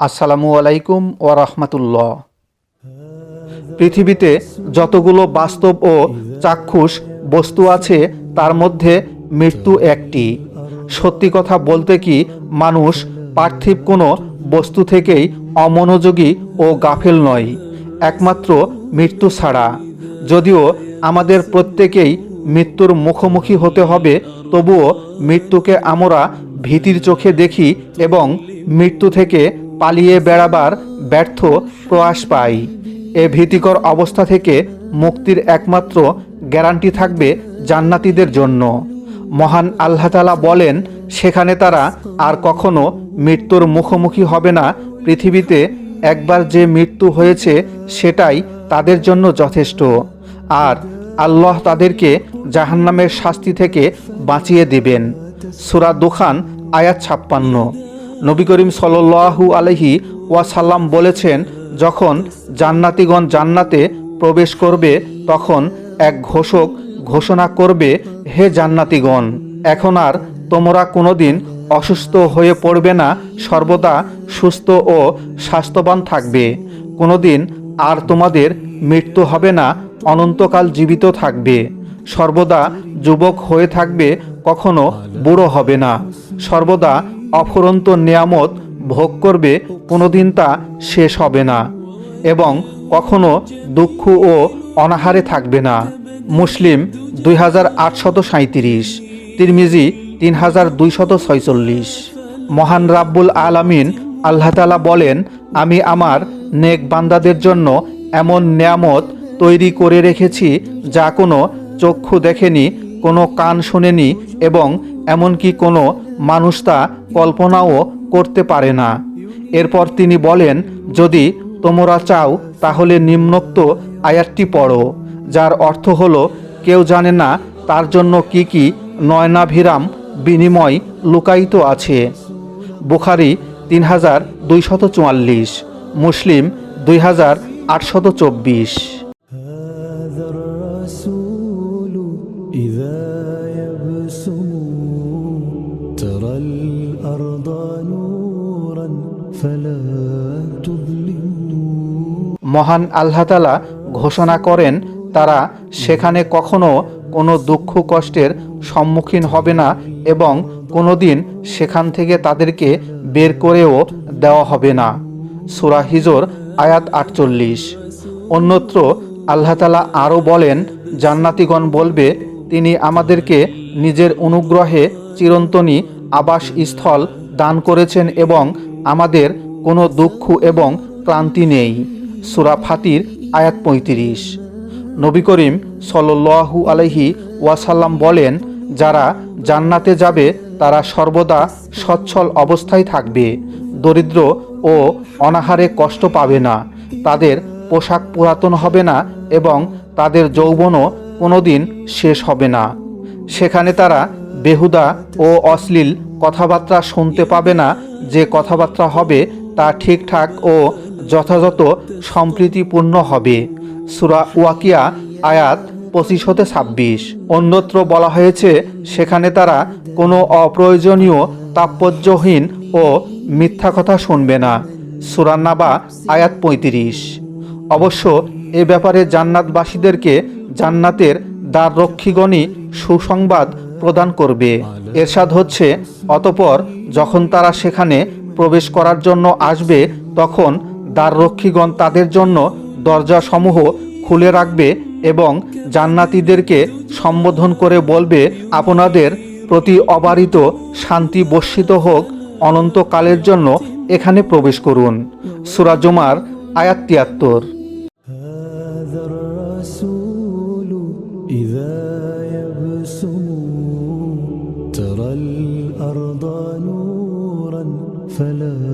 আসসালামু আলাইকুম ও রহমতুল্লাহ। পৃথিবীতে যতগুলো বাস্তব ও চাক্ষুষ বস্তু আছে, তার মধ্যে মৃত্যু একটি। সত্যি কথা বলতে কি, মানুষ পার্থিব কোনো বস্তু থেকেই অমনোযোগী ও গাফেল নয়, একমাত্র মৃত্যু ছাড়া। যদিও আমাদের প্রত্যেকেই মৃত্যুর মুখোমুখি হতে হবে, তবুও মৃত্যুকে আমরা ভীতির চোখে দেখি এবং মৃত্যু থেকে পালিয়ে বেড়াবার ব্যর্থ প্রয়াস পাই। এ ভীতিকর অবস্থা থেকে মুক্তির একমাত্র গ্যারান্টি থাকবে জান্নাতীদের জন্য। মহান আল্লাহ তালা বলেন, সেখানে তারা আর কখনো মৃত্যুর মুখোমুখি হবে না। পৃথিবীতে একবার যে মৃত্যু হয়েছে, সেটাই তাদের জন্য যথেষ্ট। আর আল্লাহ তাদেরকে জাহান্নামের শাস্তি থেকে বাঁচিয়ে দিবেন। সুরা দুখান, আয়াত ছাপ্পান্ন। নবী করিম সাল্লাহু আলহি ওয়াসাল্লাম বলেছেন, যখন জান্নাতিগণ জান্নাতে প্রবেশ করবে, তখন এক ঘোষক ঘোষণা করবে, হে জান্নাতিগণ, এখন আর তোমরা কোনোদিন অসুস্থ হয়ে পড়বে না, সর্বদা সুস্থ ও স্বাস্থ্যবান থাকবে। কোনোদিন আর তোমাদের মৃত্যু হবে না, অনন্তকাল জীবিত থাকবে। সর্বদা যুবক হয়ে থাকবে, কখনো বুড়ো হবে না। সর্বদা অফুরন্ত নিয়ামত ভোগ করবে, কোনোদিন তা শেষ হবে না এবং কখনো দুঃখ ও অনাহারে থাকবে না। মুসলিম দুই হাজার আটশত সাঁত্রিশ তিরমিজি তিন হাজার দুইশত ছয়চল্লিশ। মহান রাব্বুল আলামিন আল্লাহ তালা বলেন, আমি আমার নেক বান্দাদের জন্য এমন নিয়ামত তৈরি করে রেখেছি যা কোনো চক্ষু দেখেনি, কোনো কান শোনেনি এবং এমনকি কোনো মানুষ তা কল্পনাও করতে পারে না। এরপর তিনি বলেন, যদি তোমরা চাও, তাহলে নিম্নোক্ত আয়াতটি পড়ো, যার অর্থ হলো, কেউ জানে না তার জন্য কি কি নয়নাভিরাম বিনিময় লুকায়িত আছে। বুখারি তিন হাজার দুইশত চুয়াল্লিশ, মুসলিম দুই হাজার আটশত চব্বিশ। মহান আল্লাহতালা ঘোষণা করেন, তারা সেখানে কখনো কোনো দুঃখ কষ্টের সম্মুখীন হবে না এবং কোনো দিন সেখান থেকে তাদেরকে বের করেও দেওয়া হবে না। সুরা হিজর, আয়াত আটচল্লিশ। অন্যত্র আল্লাহতালা আরও বলেন, জান্নাতিগণ বলবে, তিনি আমাদেরকে নিজের অনুগ্রহে চিরন্তনী আবাস স্থল দান করেছেন এবং আমাদের কোনো দুঃখ এবং ক্লান্তি নেই। সুরা ফাতির, আয়াত পঁয়ত্রিশ। নবী করিম সল্লু আলহি ওয়াসাল্লাম বলেন, যারা জান্নাতে যাবে, তারা সর্বদা সচ্ছল অবস্থায় থাকবে, দরিদ্র ও অনাহারে কষ্ট পাবে না, তাদের পোশাক পুরাতন হবে না এবং তাদের যৌবনও কোনোদিন শেষ হবে না। সেখানে তারা বেহুদা ও অশ্লীল কথাবার্তা শুনতে পাবে না, যে কথাবার্তা হবে তা ঠিকঠাক ও যথাযথ সম্প্রীতিপূর্ণ হবে। সুরা ওয়াকিয়া, আয়াত পঁচিশ হতে ছাব্বিশ। অন্যত্র বলা হয়েছে, সেখানে তারা কোনো অপ্রয়োজনীয় তাৎপর্যহীন ও মিথ্যা কথা শুনবে না। সুরান্নাবা আয়াত পঁয়ত্রিশ। অবশ্য এ ব্যাপারে জান্নাতবাসীদেরকে জান্নাতের দ্বাররক্ষীগণই সুসংবাদ প্রদান করবে। এরশাদ হচ্ছে, অতপর যখন তারা সেখানে প্রবেশ করার জন্য আসবে, তখন দ্বাররক্ষীগণ তাদের জন্য দরজাসমূহ খুলে রাখবে এবং জান্নাতীদেরকে সম্বোধন করে বলবে আপনাদের প্রতি অবারিত শান্তি বর্ষিত হোক অনন্তকালের জন্য এখানে প্রবেশ করুন সুরাজুমার আয়াত তিয়াত্তর هذا الرسول إذا يبسم ترى الأرض نورا فلا